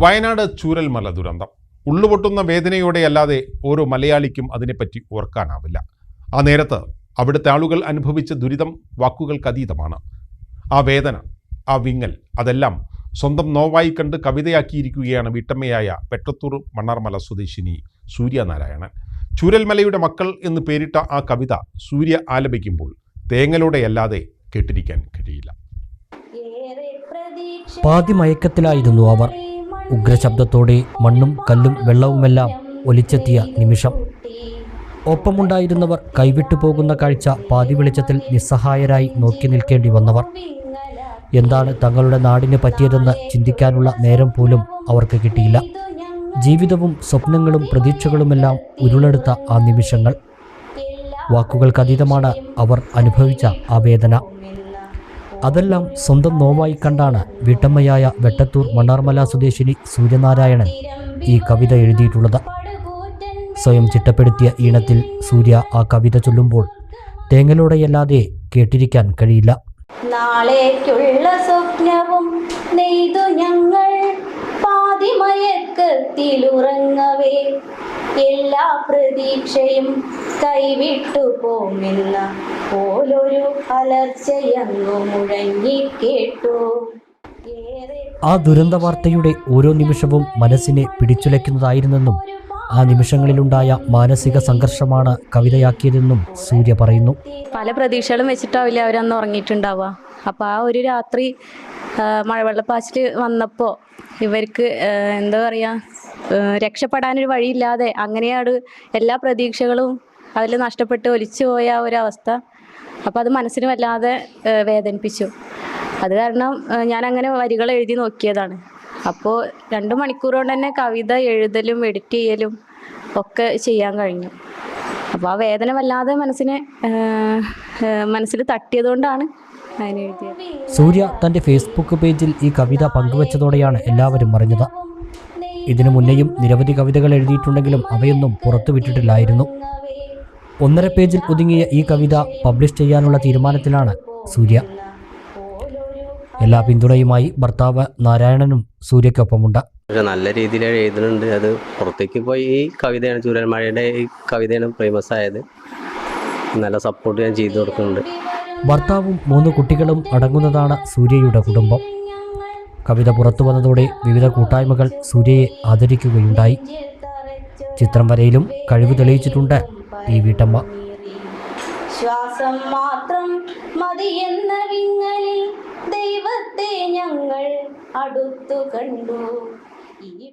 വയനാട് ചൂരൽമല ദുരന്തം. ഉള്ളുപൊട്ടുന്ന വേദനയോടെയല്ലാതെ ഓരോ മലയാളിക്കും അതിനെപ്പറ്റി ഓർക്കാനാവില്ല. ആ നേരത്ത് അവിടുത്തെ ആളുകൾ അനുഭവിച്ച ദുരിതം വാക്കുകൾക്കതീതമാണ്. ആ വേദന ആ വിങ്ങൽ അതെല്ലാം സ്വന്തം നോവായി കണ്ട് കവിതയാക്കിയിരിക്കുകയാണ് വീട്ടമ്മയായ പെട്ടത്തൂർ മണ്ണാർമല സ്വദേശിനി സൂര്യനാരായണൻ. ചൂരൽമലയുടെ മക്കൾ എന്ന് പേരിട്ട ആ കവിത സൂര്യ ആലപിക്കുമ്പോൾ തേങ്ങലോടെയല്ലാതെ കേട്ടിരിക്കാൻ കഴിയില്ല. പാതി മയക്കത്തിലായിരുന്നു അവർ. ഉഗ്രശബ്ദത്തോടെ മണ്ണും കല്ലും വെള്ളവുമെല്ലാം ഒലിച്ചെത്തിയ നിമിഷം. ഒപ്പമുണ്ടായിരുന്നവർ കൈവിട്ടു പോകുന്ന കാഴ്ച പാതി വെളിച്ചത്തിൽ നിസ്സഹായരായി നോക്കി നിൽക്കേണ്ടി വന്നവർ. എന്താണ് തങ്ങളുടെ നാടിന് പറ്റിയതെന്ന് ചിന്തിക്കാനുള്ള നേരം പോലും അവർക്ക് കിട്ടിയില്ല. ജീവിതവും സ്വപ്നങ്ങളും പ്രതീക്ഷകളുമെല്ലാം ഉരുളെടുത്ത ആ നിമിഷങ്ങൾ. വാക്കുകൾക്കതീതമാണ് അവർ അനുഭവിച്ച ആ വേദന. അതെല്ലാം സ്വന്തം നോവായി കണ്ടാണ് വീട്ടമ്മയായ വെട്ടത്തൂർ മണ്ണാർമല സ്വദേശിനി സൂര്യനാരായണൻ ഈ കവിത എഴുതിയിട്ടുള്ളത്. സ്വയം ചിട്ടപ്പെടുത്തിയ ഈണത്തിൽ സൂര്യ ആ കവിത ചൊല്ലുമ്പോൾ തേങ്ങലൂടെയല്ലാതെ കേട്ടിരിക്കാൻ കഴിയില്ല. നാളേക്കുള്ള സ്വപ്നവും നെയ്തു ഞങ്ങൾ പാതിമയക്കത്തിലുറങ്ങവേ എല്ലാ പ്രതീക്ഷയും കൈവിട്ടു പോമെന്ന പോലൊരു അലർച്ചയങ്ങു മുഴങ്ങിക്കേട്ടു ആ ദുരന്ത വാർത്തയുടെ ഓരോ നിമിഷവും മനസ്സിനെ പിടിച്ചുലയ്ക്കുന്നതായിരുന്നെന്നും ആ നിമിഷങ്ങളിലുണ്ടായ മാനസിക സംഘർഷമാണ് കവിതയാക്കിയതെന്നും സൂര്യ പറയുന്നു. പല പ്രതീക്ഷകളും വെച്ചിട്ടാവില്ല അവരന്ന് ഉറങ്ങിയിട്ടുണ്ടാവുക. അപ്പൊ ആ ഒരു രാത്രി മഴവെള്ളപ്പാച്ചിൽ വന്നപ്പോൾ ഇവർക്ക് എന്താ പറയുക രക്ഷപ്പെടാനൊരു വഴിയില്ലാതെ അങ്ങനെയാണ് എല്ലാ പ്രതീക്ഷകളും അതിൽ നഷ്ടപ്പെട്ട് ഒലിച്ചു പോയ ഒരവസ്ഥ അപ്പോൾ അത് മനസ്സിന് വല്ലാതെ വേദനിപ്പിച്ചു. അത് കാരണം ഞാൻ അങ്ങനെ വരികൾ എഴുതി നോക്കിയതാണ്. അപ്പോൾ രണ്ട് മണിക്കൂർ കൊണ്ട് തന്നെ കവിത എഴുതലും എഡിറ്റ് ചെയ്യലും ഒക്കെ ചെയ്യാൻ കഴിഞ്ഞു. അപ്പോൾ ആ വേദന വല്ലാതെ മനസ്സിനെ മനസ്സിൽ തട്ടിയതുകൊണ്ടാണ് സൂര്യ തന്റെ ഫേസ്ബുക്ക് പേജിൽ ഈ കവിത പങ്കുവച്ചതോടെയാണ് എല്ലാവരും അറിഞ്ഞത്. ഇതിനു മുന്നെയും നിരവധി കവിതകൾ എഴുതിയിട്ടുണ്ടെങ്കിലും അവയൊന്നും പുറത്തുവിട്ടിട്ടില്ലായിരുന്നു. ഒന്നര പേജിൽ ഒതുങ്ങിയ ഈ കവിത പബ്ലിഷ് ചെയ്യാനുള്ള തീരുമാനത്തിലാണ് സൂര്യ. എല്ലാ പിന്തുണയുമായി ഭർത്താവ് നാരായണനും സൂര്യക്കൊപ്പമുണ്ട് നല്ല രീതിയിൽ എഴുതുന്നുണ്ട്. അത് പുറത്തേക്ക് പോയി ഈ കവിതയാണ് ചൂരൽമഴയുടെ ഈ കവിതയാണ് ഫേമസ് ആയത്. നല്ല സപ്പോർട്ട് ഞാൻ ചെയ്തു കൊടുക്കുന്നുണ്ട്. ഭർത്താവും മൂന്ന് കുട്ടികളും അടങ്ങുന്നതാണ് സൂര്യയുടെ കുടുംബം. കവിത പുറത്തു വന്നതോടെ വിവിധ കൂട്ടായ്മകൾ സൂര്യയെ ആദരിക്കുകയുണ്ടായി. ചിത്രം വരയിലും കഴിവ് തെളിയിച്ചിട്ടുണ്ട് ഈ വീട്ടമ്മ. ശ്വാസം മാത്രം മതിയെന്ന വിങ്ങലിൽ ദൈവത്തെ ഞങ്ങൾ അടുത്തു കണ്ടു. ഈ